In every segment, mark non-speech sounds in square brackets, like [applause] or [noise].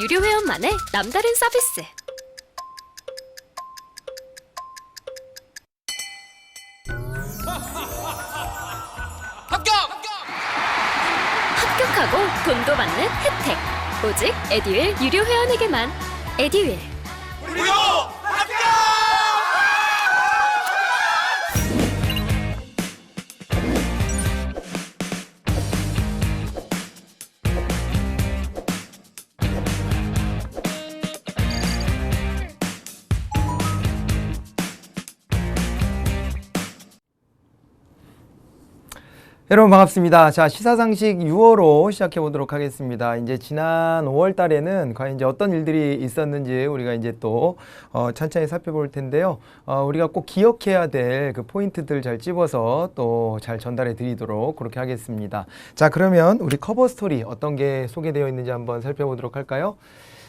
유료 회원만의 남다른 서비스. [laughs] 합격! 합격하고 돈도 받는 혜택. 오직 에듀윌 유료 회원에게만. 에듀윌. 여러분 반갑습니다. 자 시사상식 6월호 시작해 보도록 하겠습니다. 이제 지난 5월 달에는 과연 이제 어떤 일들이 있었는지 우리가 이제 또 어, 천천히 살펴볼 텐데요. 어, 우리가 꼭 기억해야 될 그 포인트들 잘 집어서 또 잘 전달해 드리도록 그렇게 하겠습니다. 자 그러면 우리 커버 스토리 어떤 게 소개되어 있는지 한번 살펴보도록 할까요?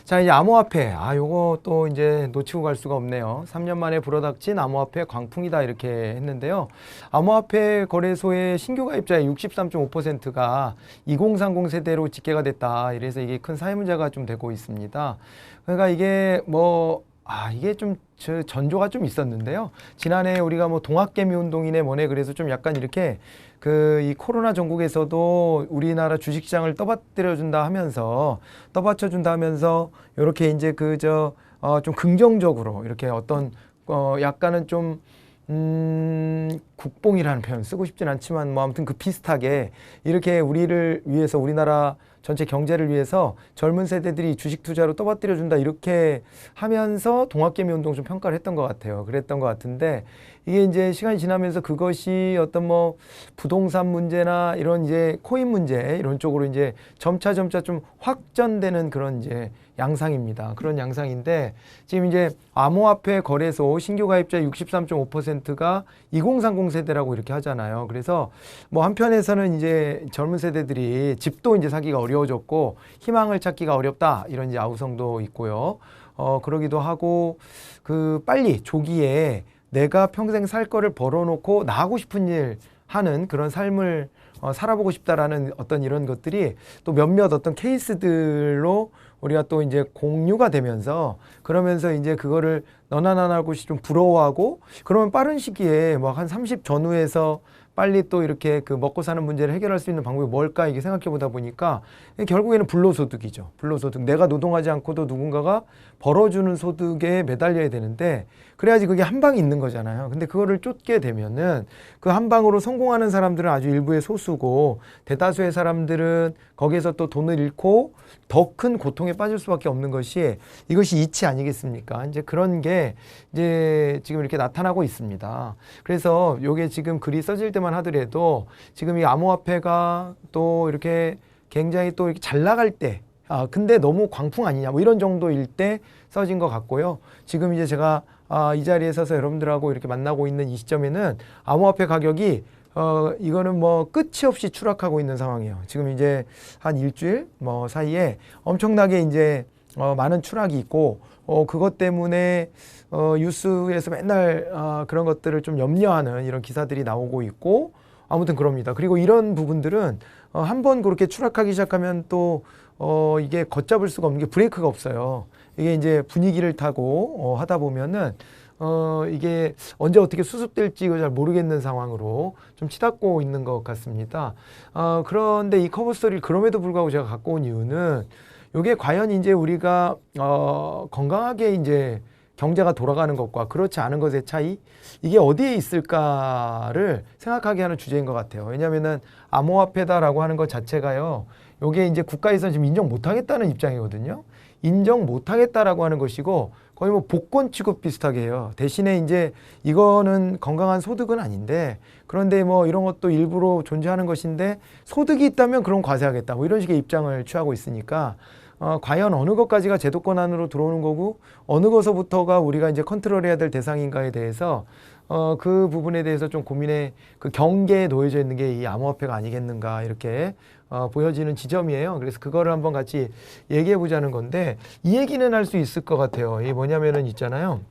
자 이제 암호화폐. 아 요거 또 이제 놓치고 갈 수가 없네요. 3년 만에 불어닥친 암호화폐 광풍이다 이렇게 했는데요. 암호화폐 거래소의 신규 가입자의 63.5%가 2030 세대로 집계가 됐다. 이래서 이게 큰 사회 문제가 좀 되고 있습니다. 그러니까 이게 뭐 아, 이게 좀, 저, 전조가 좀 있었는데요. 지난해 우리가 뭐 동학개미 운동이네 뭐네 그래서 좀 약간 이렇게 그 이 코로나 전국에서도 우리나라 주식시장을 떠받들여 준다 하면서 떠받쳐 준다 하면서 요렇게 이제 그 저, 어, 좀 긍정적으로 이렇게 어떤 어, 약간은 좀 음, 국뽕이라는 표현 쓰고 싶진 않지만 뭐 아무튼 그 비슷하게 이렇게 우리를 위해서 우리나라 전체 경제를 위해서 젊은 세대들이 주식 투자로 떠받들여 준다 이렇게 하면서 동학개미 운동 좀 평가를 했던 것 같아요. 그랬던 것 같은데 이게 이제 시간이 지나면서 그것이 어떤 뭐 부동산 문제나 이런 이제 코인 문제 이런 쪽으로 이제 점차 점차 좀 확전되는 그런 이제 양상입니다. 그런 양상인데 지금 이제 암호화폐 거래소 신규 가입자 63.5%가 2030 세대라고 이렇게 하잖아요. 그래서 뭐 한편에서는 이제 젊은 세대들이 집도 이제 사기가 어려워졌고 희망을 찾기가 어렵다 이런 이제 아우성도 있고요. 어 그러기도 하고 그 빨리 조기에 내가 평생 살 거를 벌어놓고 나 하고 싶은 일 하는 그런 삶을 어, 살아보고 싶다라는 어떤 이런 것들이 또 몇몇 어떤 케이스들로 우리가 또 이제 공유가 되면서 그러면서 이제 그거를 너나 나나 곳이 좀 부러워하고 그러면 빠른 시기에 뭐 한 30 전후에서 빨리 또 이렇게 그 먹고 사는 문제를 해결할 수 있는 방법이 뭘까 이게 생각해 보다 보니까 결국에는 불로소득이죠. 불로소득. 내가 노동하지 않고도 누군가가 벌어주는 소득에 매달려야 되는데 그래야지 그게 한 방이 있는 거잖아요. 근데 그거를 쫓게 되면은 그 한 방으로 성공하는 사람들은 아주 일부의 소수고 대다수의 사람들은 거기에서 또 돈을 잃고 더 큰 고통에 빠질 수밖에 없는 것이 이것이 이치 아니겠습니까? 이제 그런 게 이제 지금 이렇게 나타나고 있습니다. 그래서 요게 지금 글이 써질 때만 하더라도 지금 이 암호화폐가 또 이렇게 굉장히 또 이렇게 잘 나갈 때 아, 근데 너무 광풍 아니냐, 뭐 이런 정도일 때 써진 것 같고요. 지금 이제 제가 아, 이 자리에 서서 여러분들하고 이렇게 만나고 있는 이 시점에는 암호화폐 가격이 어, 이거는 뭐 끝이 없이 추락하고 있는 상황이에요. 지금 이제 한 일주일 뭐 사이에 엄청나게 이제 어, 많은 추락이 있고, 어, 그것 때문에 어, 뉴스에서 맨날 어, 그런 것들을 좀 염려하는 이런 기사들이 나오고 있고, 아무튼 그럽니다. 그리고 이런 부분들은 어, 한 번 그렇게 추락하기 시작하면 또 어, 이게 걷잡을 수가 없는 게 브레이크가 없어요. 이게 이제 분위기를 타고 어, 하다 보면은 어, 이게 언제 어떻게 수습될지 잘 모르겠는 상황으로 좀 치닫고 있는 것 같습니다. 어, 그런데 이 커버 스토리를 그럼에도 불구하고 제가 갖고 온 이유는 이게 과연 이제 우리가 어, 건강하게 이제 경제가 돌아가는 것과 그렇지 않은 것의 차이 이게 어디에 있을까를 생각하게 하는 주제인 것 같아요. 왜냐하면은 암호화폐다라고 하는 것 자체가요. 요게 이제 국가에서 지금 인정 못하겠다는 입장이거든요. 인정 못하겠다라고 하는 것이고 거의 뭐 복권 취급 비슷하게 해요. 대신에 이제 이거는 건강한 소득은 아닌데 그런데 뭐 이런 것도 일부러 존재하는 것인데 소득이 있다면 그럼 과세하겠다. 뭐 이런 식의 입장을 취하고 있으니까 어, 과연 어느 것까지가 제도권 안으로 들어오는 거고 어느 것서부터가 우리가 이제 컨트롤해야 될 대상인가에 대해서 어, 그 부분에 대해서 좀 고민의 그 경계에 놓여져 있는 게 이 암호화폐가 아니겠는가 이렇게 어, 보여지는 지점이에요. 그래서 그거를 한번 같이 얘기해 보자는 건데 이 얘기는 할 수 있을 것 같아요. 이게 뭐냐면은 있잖아요.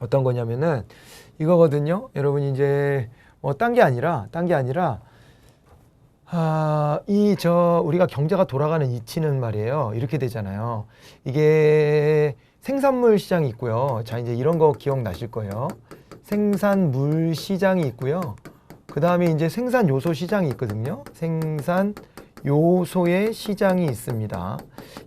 어떤 거냐면은 이거거든요. 여러분 이제 뭐 딴 게 아니라 딴 게 아니라 아, 이 저 우리가 경제가 돌아가는 이치는 말이에요. 이렇게 되잖아요. 이게 생산물 시장이 있고요. 자, 이제 이런 거 기억나실 거예요. 생산물 시장이 있고요. 그 다음에 이제 생산 요소 시장이 있거든요. 생산 요소의 시장이 있습니다.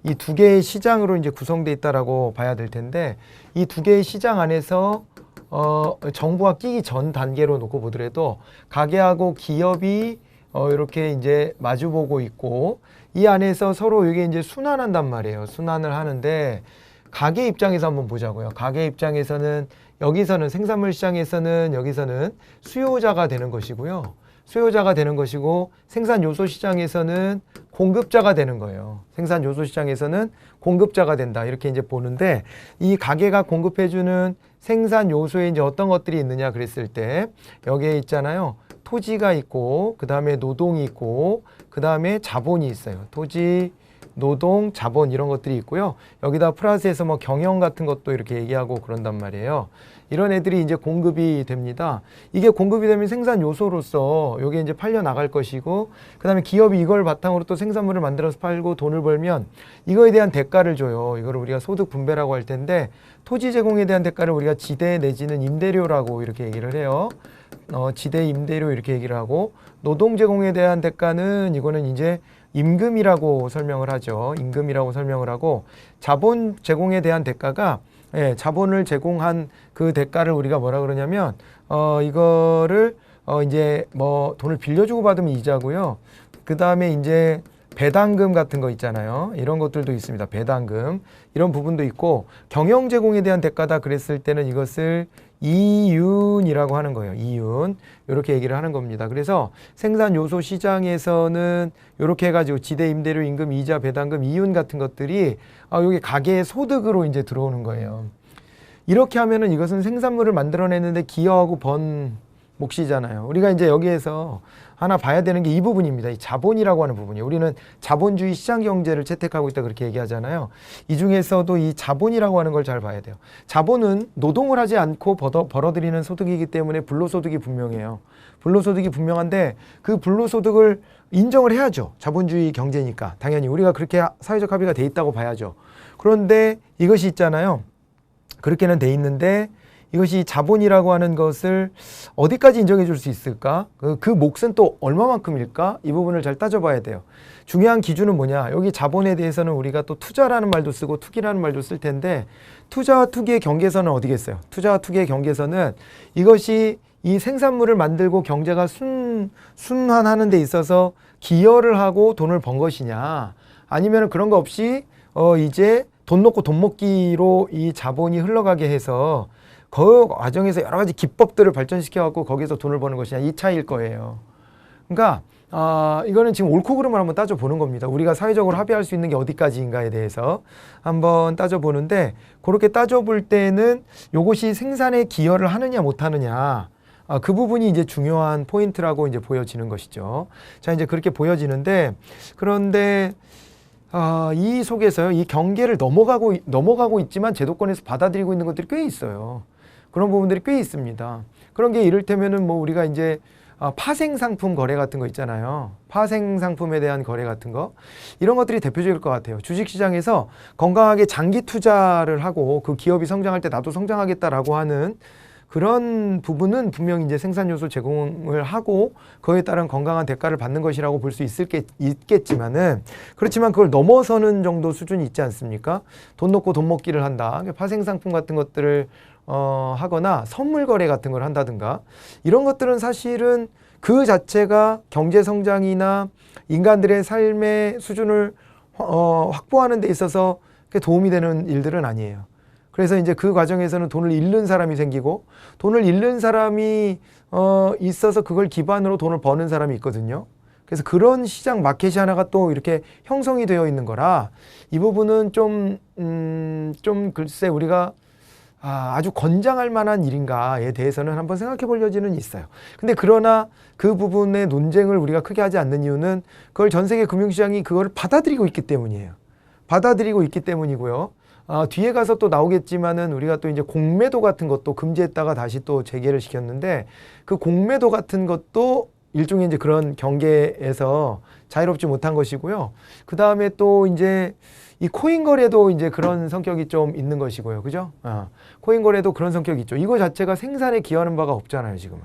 이 두 개의 시장으로 이제 구성되어 있다라고 봐야 될 텐데 이 두 개의 시장 안에서 어, 정부가 끼기 전 단계로 놓고 보더라도 가게하고 기업이 어, 이렇게 이제 마주보고 있고 이 안에서 서로 이게 이제 순환한단 말이에요. 순환을 하는데 가게 입장에서 한번 보자고요. 가게 입장에서는 여기서는 생산물 시장에서는 여기서는 수요자가 되는 것이고요. 수요자가 되는 것이고 생산 요소 시장에서는 공급자가 되는 거예요. 생산 요소 시장에서는 공급자가 된다. 이렇게 이제 보는데 이 가게가 공급해 주는 생산 요소에 이제 어떤 것들이 있느냐 그랬을 때 여기에 있잖아요. 토지가 있고 그 다음에 노동이 있고 그 다음에 자본이 있어요. 토지 노동, 자본 이런 것들이 있고요. 여기다 플러스해서 뭐 경영 같은 것도 이렇게 얘기하고 그런단 말이에요. 이런 애들이 이제 공급이 됩니다. 이게 공급이 되면 생산 요소로서 요게 이제 팔려 나갈 것이고 그다음에 기업이 이걸 바탕으로 또 생산물을 만들어서 팔고 돈을 벌면 이거에 대한 대가를 줘요. 이거를 우리가 소득 분배라고 할 텐데 토지 제공에 대한 대가를 우리가 지대 내지는 임대료라고 이렇게 얘기를 해요. 어, 지대 임대료 이렇게 얘기를 하고 노동 제공에 대한 대가는 이거는 이제 임금이라고 설명을 하죠. 임금이라고 설명을 하고 자본 제공에 대한 대가가 예, 자본을 제공한 그 대가를 우리가 뭐라 그러냐면 어 이거를 어 이제 뭐 돈을 빌려주고 받으면 이자고요. 그 다음에 이제 배당금 같은 거 있잖아요. 이런 것들도 있습니다. 배당금 이런 부분도 있고 경영 제공에 대한 대가다 그랬을 때는 이것을 이윤이라고 하는 거예요. 이윤 이렇게 얘기를 하는 겁니다. 그래서 생산 요소 시장에서는 이렇게 해가지고 지대 임대료 임금 이자 배당금 이윤 같은 것들이 아 여기 가게의 소득으로 이제 들어오는 거예요. 이렇게 하면은 이것은 생산물을 만들어내는데 기여하고 번 몫이잖아요. 우리가 이제 여기에서 하나 봐야 되는 게 이 부분입니다. 이 자본이라고 하는 부분이에요. 우리는 자본주의 시장 경제를 채택하고 있다 그렇게 얘기하잖아요. 이 중에서도 이 자본이라고 하는 걸 잘 봐야 돼요. 자본은 노동을 하지 않고 벌어, 벌어들이는 소득이기 때문에 불로소득이 분명해요. 불로소득이 분명한데 그 불로소득을 인정을 해야죠. 자본주의 경제니까. 당연히 우리가 그렇게 사회적 합의가 돼 있다고 봐야죠. 그런데 이것이 있잖아요. 그렇게는 돼 있는데 이것이 자본이라고 하는 것을 어디까지 인정해 줄 수 있을까? 그, 그 몫은 또 얼마만큼일까? 이 부분을 잘 따져봐야 돼요. 중요한 기준은 뭐냐? 여기 자본에 대해서는 우리가 또 투자라는 말도 쓰고 투기라는 말도 쓸 텐데 투자와 투기의 경계선은 어디겠어요? 투자와 투기의 경계선은 이것이 이 생산물을 만들고 경제가 순, 순환하는 데 있어서 기여를 하고 돈을 번 것이냐? 아니면 그런 거 없이 어, 이제 돈 놓고 돈 먹기로 이 자본이 흘러가게 해서 그 과정에서 여러 가지 기법들을 발전시켜 갖고 거기서 돈을 버는 것이냐 이 차이일 거예요. 그러니까 아 이거는 지금 옳고 그름을 한번 따져 보는 겁니다. 우리가 사회적으로 합의할 수 있는 게 어디까지인가에 대해서 한번 따져 보는데 그렇게 따져 볼 때는 요것이 생산에 기여를 하느냐 못 하느냐 아, 그 부분이 이제 중요한 포인트라고 이제 보여지는 것이죠. 자 이제 그렇게 보여지는데 그런데 아, 이 속에서요, 이 경계를 넘어가고, 넘어가고 있지만 제도권에서 받아들이고 있는 것들이 꽤 있어요. 그런 부분들이 꽤 있습니다. 그런 게 이를테면은 뭐 우리가 이제 아, 파생 상품 거래 같은 거 있잖아요. 파생 상품에 대한 거래 같은 거. 이런 것들이 대표적일 것 같아요. 주식 시장에서 건강하게 장기 투자를 하고 그 기업이 성장할 때 나도 성장하겠다라고 하는 그런 부분은 분명히 이제 생산 요소 제공을 하고 그에 따른 건강한 대가를 받는 것이라고 볼 수 있겠지만은 그렇지만 그걸 넘어서는 정도 수준이 있지 않습니까? 돈 놓고 돈 먹기를 한다. 파생 상품 같은 것들을 어, 하거나 선물 거래 같은 걸 한다든가 이런 것들은 사실은 그 자체가 경제 성장이나 인간들의 삶의 수준을 어, 확보하는 데 있어서 도움이 되는 일들은 아니에요. 그래서 이제 그 과정에서는 돈을 잃는 사람이 생기고 돈을 잃는 사람이 어, 있어서 그걸 기반으로 돈을 버는 사람이 있거든요. 그래서 그런 시장 마켓이 하나가 또 이렇게 형성이 되어 있는 거라 이 부분은 좀, 음, 좀 글쎄 우리가 아, 아주 권장할 만한 일인가에 대해서는 한번 생각해 볼 여지는 있어요. 근데 그러나 그 부분의 논쟁을 우리가 크게 하지 않는 이유는 그걸 전 세계 금융시장이 그걸 받아들이고 있기 때문이에요. 받아들이고 있기 때문이고요. 아, 뒤에 가서 또 나오겠지만은 우리가 또 이제 공매도 같은 것도 금지했다가 다시 또 재개를 시켰는데 그 공매도 같은 것도 일종의 이제 그런 경계에서 자유롭지 못한 것이고요. 그 다음에 또 이제 이 코인 거래도 이제 그런 성격이 좀 있는 것이고요. 그죠? 어. 코인 거래도 그런 성격이 있죠. 이거 자체가 생산에 기여하는 바가 없잖아요, 지금은.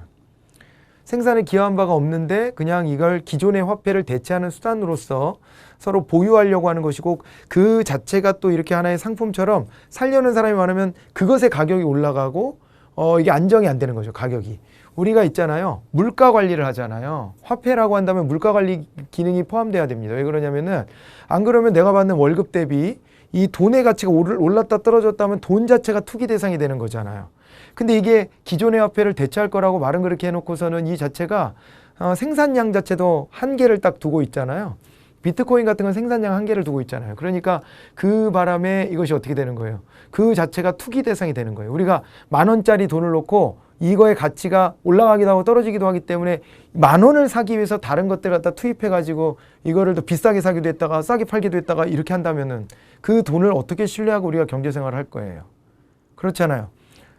생산에 기여한 바가 없는데 그냥 이걸 기존의 화폐를 대체하는 수단으로서 서로 보유하려고 하는 것이고 그 자체가 또 이렇게 하나의 상품처럼 살려는 사람이 많으면 그것의 가격이 올라가고 어 이게 안정이 안 되는 거죠 가격이. 우리가 있잖아요. 물가 관리를 하잖아요. 화폐라고 한다면 물가 관리 기능이 포함돼야 됩니다. 왜 그러냐면은 안 그러면 내가 받는 월급 대비 이 돈의 가치가 올랐다 떨어졌다면 돈 자체가 투기 대상이 되는 거잖아요 근데 이게 기존의 화폐를 대체할 거라고 말은 그렇게 해놓고서는 이 자체가 어, 생산량 자체도 한계를 딱 두고 있잖아요. 비트코인 같은 건 생산량 한계를 두고 있잖아요. 그러니까 그 바람에 이것이 어떻게 되는 거예요? 그 자체가 투기 대상이 되는 거예요. 우리가 만 원짜리 돈을 놓고 이거의 가치가 올라가기도 하고 떨어지기도 하기 때문에 만 원을 사기 위해서 다른 것들 갖다 투입해 가지고 이거를 더 비싸게 사기도 했다가 싸게 팔기도 했다가 이렇게 한다면은 그 돈을 어떻게 신뢰하고 우리가 경제 생활을 할 거예요. 그렇잖아요.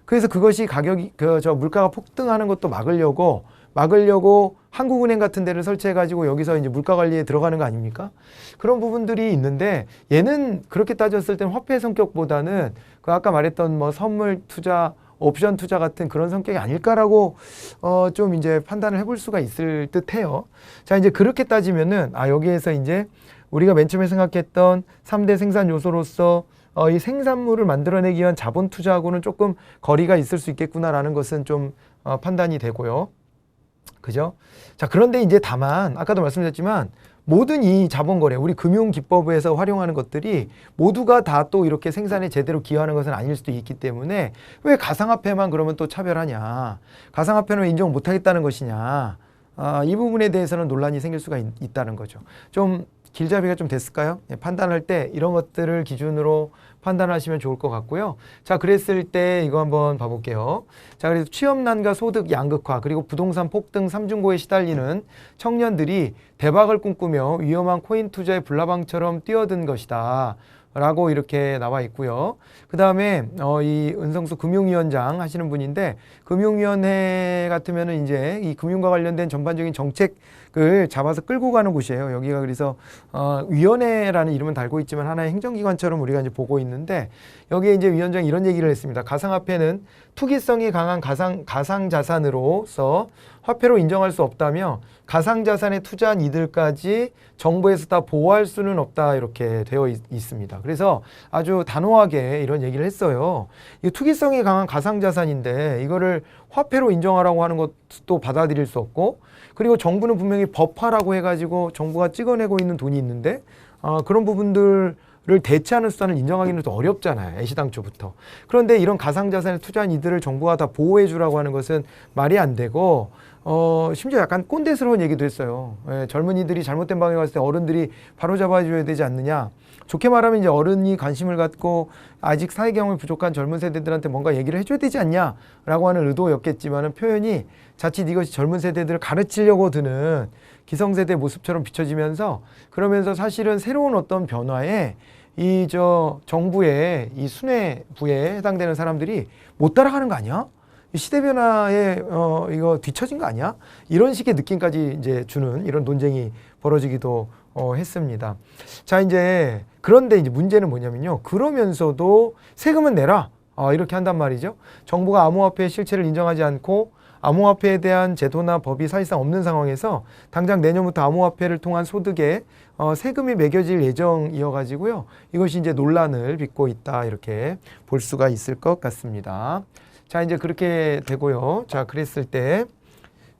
그래서 그것이 가격이 그 저 물가가 폭등하는 것도 막으려고 막으려고 한국은행 같은 데를 설치해 가지고 여기서 이제 물가 관리에 들어가는 거 아닙니까? 그런 부분들이 있는데 얘는 그렇게 따졌을 땐 화폐 성격보다는 그 아까 말했던 뭐 선물 투자 옵션 투자 같은 그런 성격이 아닐까라고 어 좀 이제 판단을 해볼 수가 있을 듯해요. 자 이제 그렇게 따지면은 아 여기에서 이제 우리가 맨 처음에 생각했던 삼대 생산 요소로서 어, 이 생산물을 만들어내기 위한 자본 투자하고는 조금 거리가 있을 수 있겠구나라는 것은 좀 어, 판단이 되고요. 그죠? 자, 그런데 이제 다만 아까도 말씀드렸지만 모든 이 자본 거래, 우리 금융 기법에서 활용하는 것들이 모두가 다 또 이렇게 생산에 제대로 기여하는 것은 아닐 수도 있기 때문에 왜 가상화폐만 그러면 또 차별하냐? 가상화폐는 인정 못 하겠다는 것이냐? 아, 이 부분에 대해서는 논란이 생길 수가 있, 있다는 거죠. 좀 길잡이가 좀 됐을까요? 예, 판단할 때 이런 것들을 기준으로 판단하시면 좋을 것 같고요. 자, 그랬을 때 이거 한번 봐볼게요. 자, 그래서 취업난과 소득 양극화 그리고 부동산 폭등 삼중고에 시달리는 청년들이 대박을 꿈꾸며 위험한 코인 투자의 불나방처럼 뛰어든 것이다. 라고 이렇게 나와 있고요. 그 다음에 어, 이 은성수 금융위원장 하시는 분인데 금융위원회 같으면은 이제 이 금융과 관련된 전반적인 정책을 잡아서 끌고 가는 곳이에요. 여기가 그래서 어, 위원회라는 이름은 달고 있지만 하나의 행정기관처럼 우리가 이제 보고 있는데 여기에 이제 위원장이 이런 얘기를 했습니다. 가상화폐는 투기성이 강한 가상 가상 자산으로서 화폐로 인정할 수 없다며 가상 자산에 투자한 이들까지 정부에서 다 보호할 수는 없다 이렇게 되어 있, 있습니다. 그래서 아주 단호하게 이런 얘기를 했어요. 이 투기성이 강한 가상 자산인데 이거를 화폐로 인정하라고 하는 것도 받아들일 수 없고 그리고 정부는 분명히 법화라고 해가지고 정부가 찍어내고 있는 돈이 있는데 어, 그런 부분들 를 대체하는 수단을 인정하기는 또 어렵잖아요. 애시당초부터. 그런데 이런 가상자산에 투자한 이들을 정부가 다 보호해 주라고 하는 것은 말이 안 되고 어, 심지어 약간 꼰대스러운 얘기도 했어요. 예, 젊은이들이 잘못된 방에 갔을 때 어른들이 바로 잡아줘야 되지 않느냐. 좋게 말하면 이제 어른이 관심을 갖고 아직 사회 경험이 부족한 젊은 세대들한테 뭔가 얘기를 해줘야 되지 않냐라고 하는 의도였겠지만은 표현이 자칫 이것이 젊은 세대들을 가르치려고 드는 기성세대 모습처럼 비춰지면서 그러면서 사실은 새로운 어떤 변화에 이 저 정부의 이 순회부에 해당되는 사람들이 못 따라가는 거 아니야? 이 시대 변화에 어 이거 뒤처진 거 아니야? 이런 식의 느낌까지 이제 주는 이런 논쟁이 벌어지기도 어 했습니다. 자 이제 그런데 이제 문제는 뭐냐면요. 그러면서도 세금은 내라. 어, 이렇게 한단 말이죠. 정부가 암호화폐의 실체를 인정하지 않고 암호화폐에 대한 제도나 법이 사실상 없는 상황에서 당장 내년부터 암호화폐를 통한 소득에 어, 세금이 매겨질 예정이어 가지고요. 이것이 이제 논란을 빚고 있다 이렇게 볼 수가 있을 것 같습니다. 자 이제 그렇게 되고요. 자 그랬을 때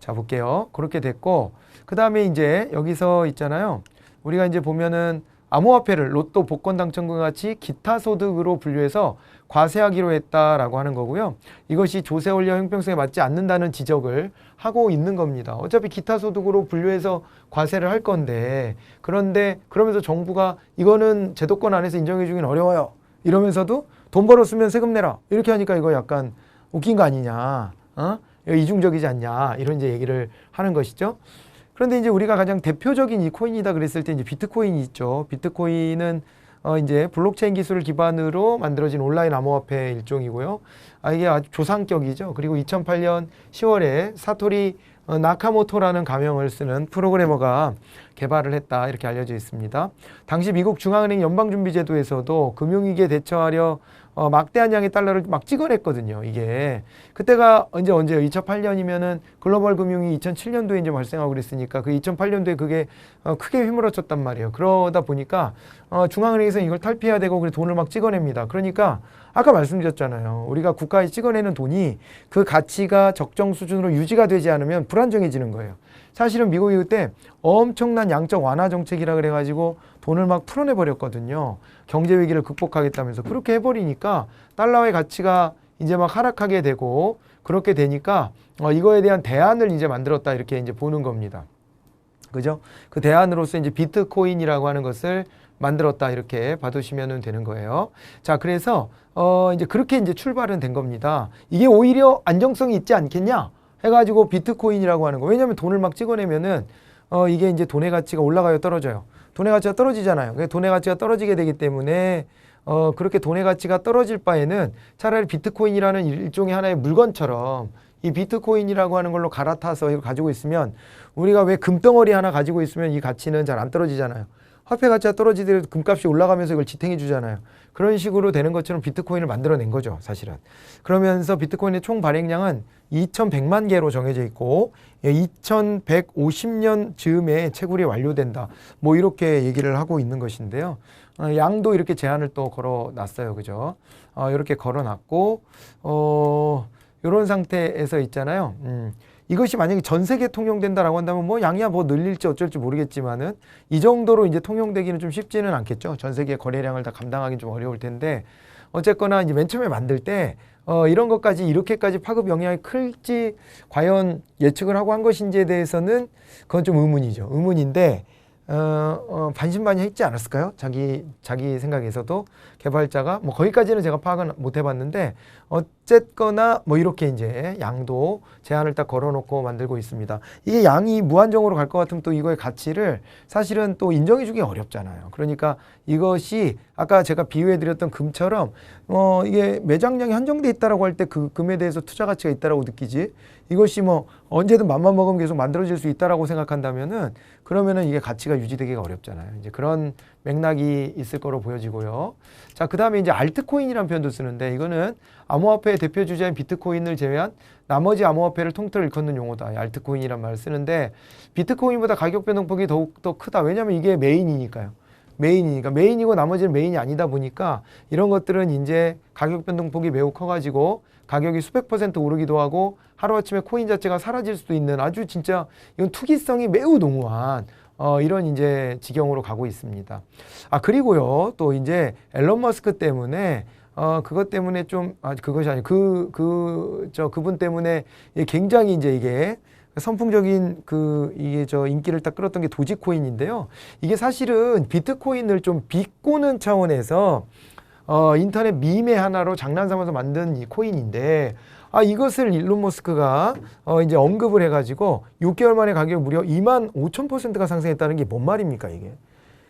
자 볼게요. 그렇게 됐고 그 다음에 이제 여기서 있잖아요. 우리가 이제 보면은 암호화폐를 로또 복권 당첨과 같이 기타 소득으로 분류해서 과세하기로 했다라고 하는 거고요. 이것이 조세 원료 형평성에 맞지 않는다는 지적을 하고 있는 겁니다. 어차피 기타 소득으로 분류해서 과세를 할 건데 그런데 그러면서 정부가 이거는 제도권 안에서 인정해 주긴 어려워요. 이러면서도 돈 벌었으면 세금 내라. 이렇게 하니까 이거 약간 웃긴 거 아니냐. 어? 이중적이지 않냐. 이런 이제 얘기를 하는 것이죠. 그런데 이제 우리가 가장 대표적인 이 코인이다 그랬을 때 이제 비트코인이 있죠. 비트코인은 어 이제 블록체인 기술을 기반으로 만들어진 온라인 암호화폐 일종이고요. 아 이게 아주 조상격이죠. 그리고 2008년 10월에 사토리 어, 나카모토라는 가명을 쓰는 프로그래머가 개발을 했다 이렇게 알려져 있습니다. 당시 미국 중앙은행 연방준비제도에서도 금융위기에 대처하려 어, 막대한 양의 달러를 막 찍어냈거든요. 이게 그때가 언제 언제요? 2008년이면은 글로벌 금융이 2007년도에 이제 발생하고 그랬으니까 그 2008년도에 그게 어, 크게 휘몰아쳤단 말이에요. 그러다 보니까 어, 중앙은행에서 이걸 탈피해야 되고 그래 돈을 막 찍어냅니다. 그러니까 아까 말씀드렸잖아요. 우리가 국가에 찍어내는 돈이 그 가치가 적정 수준으로 유지가 되지 않으면 불안정해지는 거예요. 사실은 미국이 그때 엄청난 양적 완화 정책이라 그래가지고 돈을 막 풀어내 버렸거든요. 경제 위기를 극복하겠다면서 그렇게 해버리니까 달러의 가치가 이제 막 하락하게 되고 그렇게 되니까 어, 이거에 대한 대안을 이제 만들었다 이렇게 이제 보는 겁니다. 그죠? 그 대안으로서 이제 비트코인이라고 하는 것을 만들었다 이렇게 봐두시면 되는 거예요. 자, 그래서 어 이제 그렇게 이제 출발은 된 겁니다. 이게 오히려 안정성이 있지 않겠냐? 해가지고 비트코인이라고 하는 거. 왜냐하면 돈을 막 찍어내면은 어 이게 이제 돈의 가치가 올라가요, 떨어져요. 돈의 가치가 떨어지잖아요. 돈의 가치가 떨어지게 되기 때문에 어 그렇게 돈의 가치가 떨어질 바에는 차라리 비트코인이라는 일종의 하나의 물건처럼 이 비트코인이라고 하는 걸로 갈아타서 이걸 가지고 있으면 우리가 왜 금덩어리 하나 가지고 있으면 이 가치는 잘 안 떨어지잖아요. 화폐 가치가 떨어지더라도 금값이 올라가면서 이걸 지탱해 주잖아요. 그런 식으로 되는 것처럼 비트코인을 만들어낸 거죠, 사실은. 그러면서 비트코인의 총 발행량은 2,100만 개로 정해져 있고 2,150년 즈음에 채굴이 완료된다. 뭐 이렇게 얘기를 하고 있는 것인데요. 어, 양도 이렇게 제한을 또 걸어놨어요, 그죠? 어, 이렇게 걸어놨고 어, 이런 상태에서 있잖아요. 음. 이것이 만약에 전 세계 통용된다라고 한다면 뭐 양이야 뭐 늘릴지 어쩔지 모르겠지만은 이 정도로 이제 통용되기는 좀 쉽지는 않겠죠. 전 세계 거래량을 다 감당하기는 좀 어려울 텐데 어쨌거나 이제 맨 처음에 만들 때 어, 이런 것까지 이렇게까지 파급 영향이 클지 과연 예측을 하고 한 것인지에 대해서는 그건 좀 의문이죠. 의문인데 어, 어, 반신반의했지 않았을까요? 자기 자기 생각에서도 개발자가 뭐 거기까지는 제가 파악은 못 해봤는데 어쨌거나 뭐 이렇게 이제 양도 제한을 딱 걸어놓고 만들고 있습니다. 이게 양이 무한정으로 갈 것 같으면 또 이거의 가치를 사실은 또 인정해주기 어렵잖아요. 그러니까 이것이 아까 제가 비유해드렸던 금처럼 어 이게 매장량이 한정돼 있다라고 할 때 그 금에 대해서 투자 가치가 있다라고 느끼지 이것이 뭐 언제든 맘만 먹으면 계속 만들어질 수 있다라고 생각한다면은 그러면은 이게 가치가 유지되기가 어렵잖아요. 이제 그런 맥락이 있을 거로 보여지고요. 자, 그 다음에 이제 알트코인이라는 표현도 쓰는데 이거는 암호화폐의 대표 주자인 비트코인을 제외한 나머지 암호화폐를 통틀어 일컫는 용어다. 이 알트코인이란 말을 쓰는데 비트코인보다 가격 변동폭이 더욱 더 크다. 왜냐하면 이게 메인이니까요. 메인이니까 메인이고 나머지는 메인이 아니다 보니까 이런 것들은 이제 가격 변동폭이 매우 커가지고 가격이 수백 퍼센트 오르기도 하고 하루아침에 코인 자체가 사라질 수도 있는 아주 진짜 이건 투기성이 매우 농후한 어, 이런 이제 지경으로 가고 있습니다. 아, 그리고요, 또 이제 앨런 머스크 때문에 어, 그것 때문에 좀, 아, 그것이 아니고, 그, 그, 저, 그분 때문에 굉장히 이제 이게 선풍적인 그, 이게 저 인기를 딱 끌었던 게 도지코인인데요. 이게 사실은 비트코인을 좀 비꼬는 차원에서 어, 인터넷 밈의 하나로 장난 삼아서 만든 이 코인인데, 아, 이것을 일론 머스크가 어, 이제 언급을 해가지고 6개월 만에 가격이 무려 2만 5천 퍼센트가 상승했다는 게 뭔 말입니까, 이게?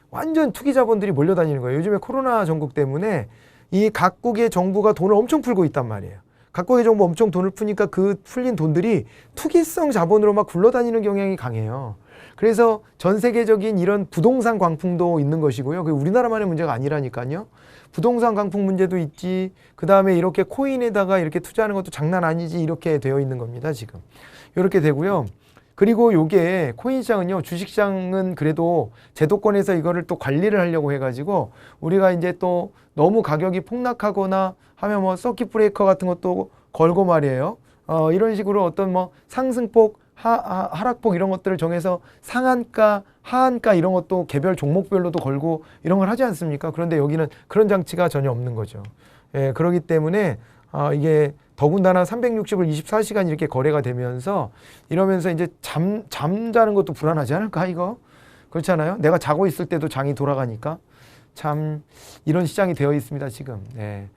완전 투기 자본들이 몰려다니는 거예요. 요즘에 코로나 전국 때문에 이 각국의 정부가 돈을 엄청 풀고 있단 말이에요. 각국의 정부 엄청 돈을 푸니까 그 풀린 돈들이 투기성 자본으로 막 굴러다니는 경향이 강해요. 그래서 전 세계적인 이런 부동산 광풍도 있는 것이고요. 그 우리나라만의 문제가 아니라니까요. 부동산 광풍 문제도 있지. 그 다음에 이렇게 코인에다가 이렇게 투자하는 것도 장난 아니지. 이렇게 되어 있는 겁니다. 지금. 이렇게 되고요. 그리고 요게 코인 시장은요, 주식 시장은 그래도 제도권에서 이거를 또 관리를 하려고 해가지고 우리가 이제 또 너무 가격이 폭락하거나 하면 뭐 서킷 브레이커 같은 것도 걸고 말이에요. 어, 이런 식으로 어떤 뭐 상승폭, 하, 하, 하락폭 이런 것들을 정해서 상한가, 하한가 이런 것도 개별 종목별로도 걸고 이런 걸 하지 않습니까? 그런데 여기는 그런 장치가 전혀 없는 거죠. 예, 그렇기 때문에 아, 이게 더군다나 360을 24시간 이렇게 거래가 되면서 이러면서 이제 잠, 잠자는 것도 불안하지 않을까, 이거? 그렇잖아요. 내가 자고 있을 때도 장이 돌아가니까 참 이런 시장이 되어 있습니다, 지금. 네.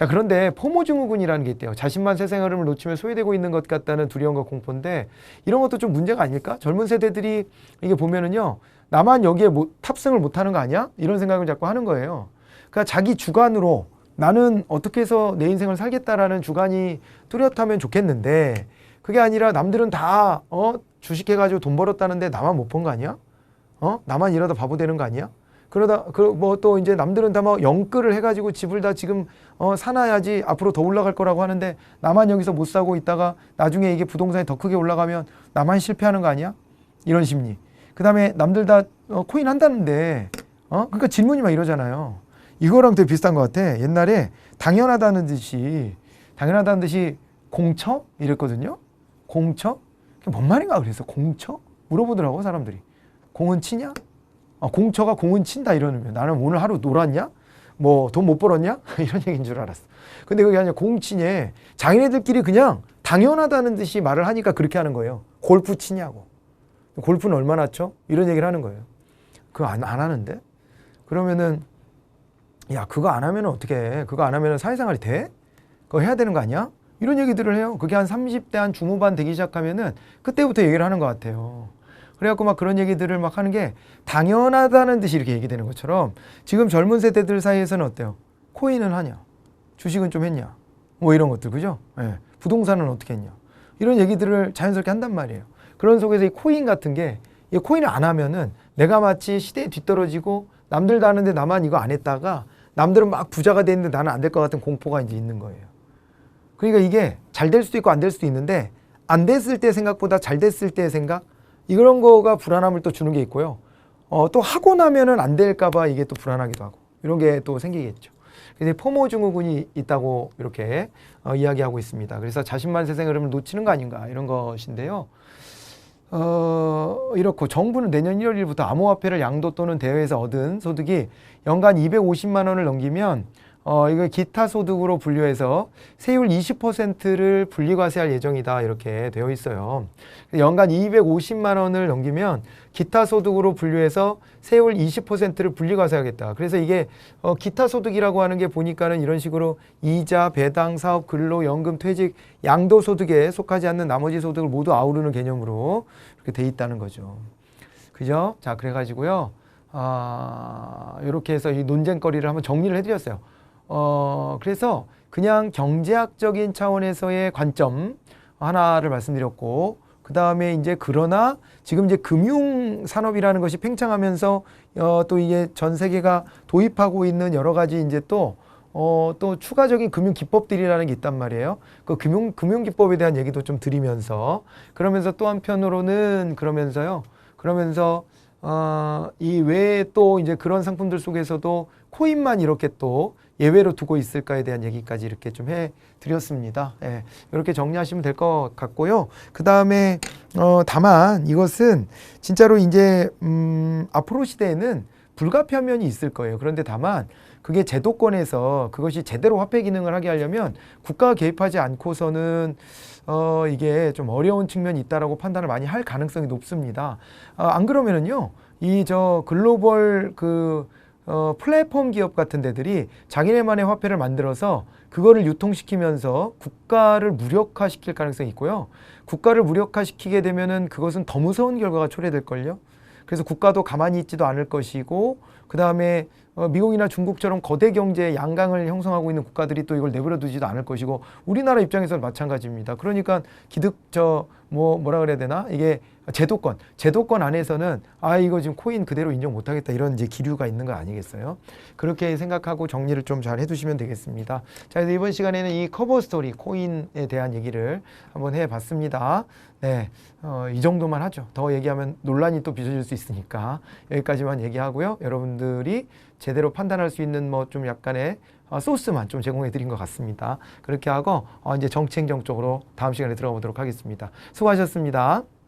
자, 그런데 포모 증후군이라는 게 있대요. 자신만 세상 흐름을 놓치면 소외되고 있는 것 같다는 두려움과 공포인데 이런 것도 좀 문제가 아닐까? 젊은 세대들이 이게 보면은요. 나만 여기에 못, 탑승을 못 하는 거 아니야? 이런 생각을 자꾸 하는 거예요. 그러니까 자기 주관으로 나는 어떻게 해서 내 인생을 살겠다라는 주관이 뚜렷하면 좋겠는데 그게 아니라 남들은 다 어, 주식해가지고 돈 벌었다는데 나만 못번거 아니야? 어? 나만 이러다 바보 되는 거 아니야? 그러다 그 뭐 또 이제 남들은 다 뭐 영끌을 해가지고 집을 다 지금 어 사놔야지 앞으로 더 올라갈 거라고 하는데 나만 여기서 못 사고 있다가 나중에 이게 부동산이 더 크게 올라가면 나만 실패하는 거 아니야? 이런 심리. 그 다음에 남들 다 어, 코인 한다는데 어 그러니까 질문이 막 이러잖아요. 이거랑 되게 비슷한 것 같아. 옛날에 당연하다는 듯이 당연하다는 듯이 공처 이랬거든요. 공처? 그게 뭔 말인가 그래서 공처? 물어보더라고 사람들이. 공은 치냐? 아, 공처가 공은 친다 이러면 나는 오늘 하루 놀았냐? 뭐 돈 못 벌었냐? [laughs] 이런 얘기인 줄 알았어. 근데 그게 아니라 공치에 자기네들끼리 그냥 당연하다는 듯이 말을 하니까 그렇게 하는 거예요. 골프 치냐고. 골프는 얼마나 쳐? 이런 얘기를 하는 거예요. 그거 안, 안 하는데? 그러면은 야 그거 안 하면 어떻게 해? 그거 안 하면 사회생활이 돼? 그거 해야 되는 거 아니야? 이런 얘기들을 해요. 그게 한 30대 한 중후반 되기 시작하면은 그때부터 얘기를 하는 것 같아요. 그래갖고 막 그런 얘기들을 막 하는 게 당연하다는 듯이 이렇게 얘기되는 것처럼 지금 젊은 세대들 사이에서는 어때요? 코인은 하냐? 주식은 좀 했냐? 뭐 이런 것들 그죠? 예. 부동산은 어떻게 했냐? 이런 얘기들을 자연스럽게 한단 말이에요. 그런 속에서 이 코인 같은 게 이 코인을 안 하면은 내가 마치 시대에 뒤떨어지고 남들 다 하는데 나만 이거 안 했다가 남들은 막 부자가 됐는데 나는 안 될 것 같은 공포가 이제 있는 거예요. 그러니까 이게 잘 될 수도 있고 안 될 수도 있는데 안 됐을 때 생각보다 잘 됐을 때 생각 이런 거가 불안함을 또 주는 게 있고요. 어, 또 하고 나면은 안 될까봐 이게 또 불안하기도 하고 이런 게 또 생기겠죠. 그래서 포모 증후군이 있다고 이렇게 어, 이야기하고 있습니다. 그래서 자신만 세상의 흐름을 놓치는 거 아닌가 이런 것인데요. 어, 이렇고 정부는 내년 1월 1일부터 암호화폐를 양도 또는 대회에서 얻은 소득이 연간 250만 원을 넘기면 어, 이거 기타 소득으로 분류해서 세율 20%를 분리과세할 예정이다 이렇게 되어 있어요. 연간 250만 원을 넘기면 기타 소득으로 분류해서 세율 20%를 분리과세하겠다. 그래서 이게 어, 기타 소득이라고 하는 게 보니까는 이런 식으로 이자, 배당, 사업, 근로, 연금, 퇴직, 양도 소득에 속하지 않는 나머지 소득을 모두 아우르는 개념으로 이렇게 돼 있다는 거죠. 그죠? 자, 그래가지고요. 아, 이렇게 해서 이 논쟁거리를 한번 정리를 해드렸어요. 어, 그래서 그냥 경제학적인 차원에서의 관점 하나를 말씀드렸고, 그 다음에 이제 그러나 지금 이제 금융 산업이라는 것이 팽창하면서 어, 또 이게 전 세계가 도입하고 있는 여러 가지 이제 또 어, 또 추가적인 금융 기법들이라는 게 있단 말이에요. 그 금융 금융 기법에 대한 얘기도 좀 드리면서 그러면서 또 한편으로는 그러면서요. 그러면서 어, 이 외에 또 이제 그런 상품들 속에서도 코인만 이렇게 또 예외로 두고 있을까에 대한 얘기까지 이렇게 좀 해 드렸습니다. 예, 이렇게 정리하시면 될 것 같고요. 그 다음에 어, 다만 이것은 진짜로 이제 음, 앞으로 시대에는 불가피한 이 있을 거예요. 그런데 다만 그게 제도권에서 그것이 제대로 화폐 기능을 하게 하려면 국가가 개입하지 않고서는 어, 이게 좀 어려운 측면이 있다라고 판단을 많이 할 가능성이 높습니다. 아, 안 그러면은요, 이 저 글로벌 그 어, 플랫폼 기업 같은 데들이 자기네만의 화폐를 만들어서 그거를 유통시키면서 국가를 무력화시킬 가능성이 있고요. 국가를 무력화시키게 되면은 그것은 더 무서운 결과가 초래될걸요. 그래서 국가도 가만히 있지도 않을 것이고 그 다음에 어, 미국이나 중국처럼 거대 경제 양강을 형성하고 있는 국가들이 또 이걸 내버려 두지도 않을 것이고 우리나라 입장에서는 마찬가지입니다. 그러니까 기득 저 뭐 뭐라 그래야 되나 이게 제도권 제도권 안에서는 아 이거 지금 코인 그대로 인정 못하겠다 이런 이제 기류가 있는 거 아니겠어요? 그렇게 생각하고 정리를 좀 잘 해두시면 되겠습니다. 자 그래서 이번 시간에는 이 커버 스토리 코인에 대한 얘기를 한번 해봤습니다. 네, 어, 이 정도만 하죠. 더 얘기하면 논란이 또 빚어질 수 있으니까 여기까지만 얘기하고요. 여러분들이 제대로 판단할 수 있는 뭐 좀 약간의 어, 소스만 좀 제공해 드린 것 같습니다. 그렇게 하고 어, 이제 정치 행정 쪽으로 다음 시간에 들어가 보도록 하겠습니다. 수고하셨습니다.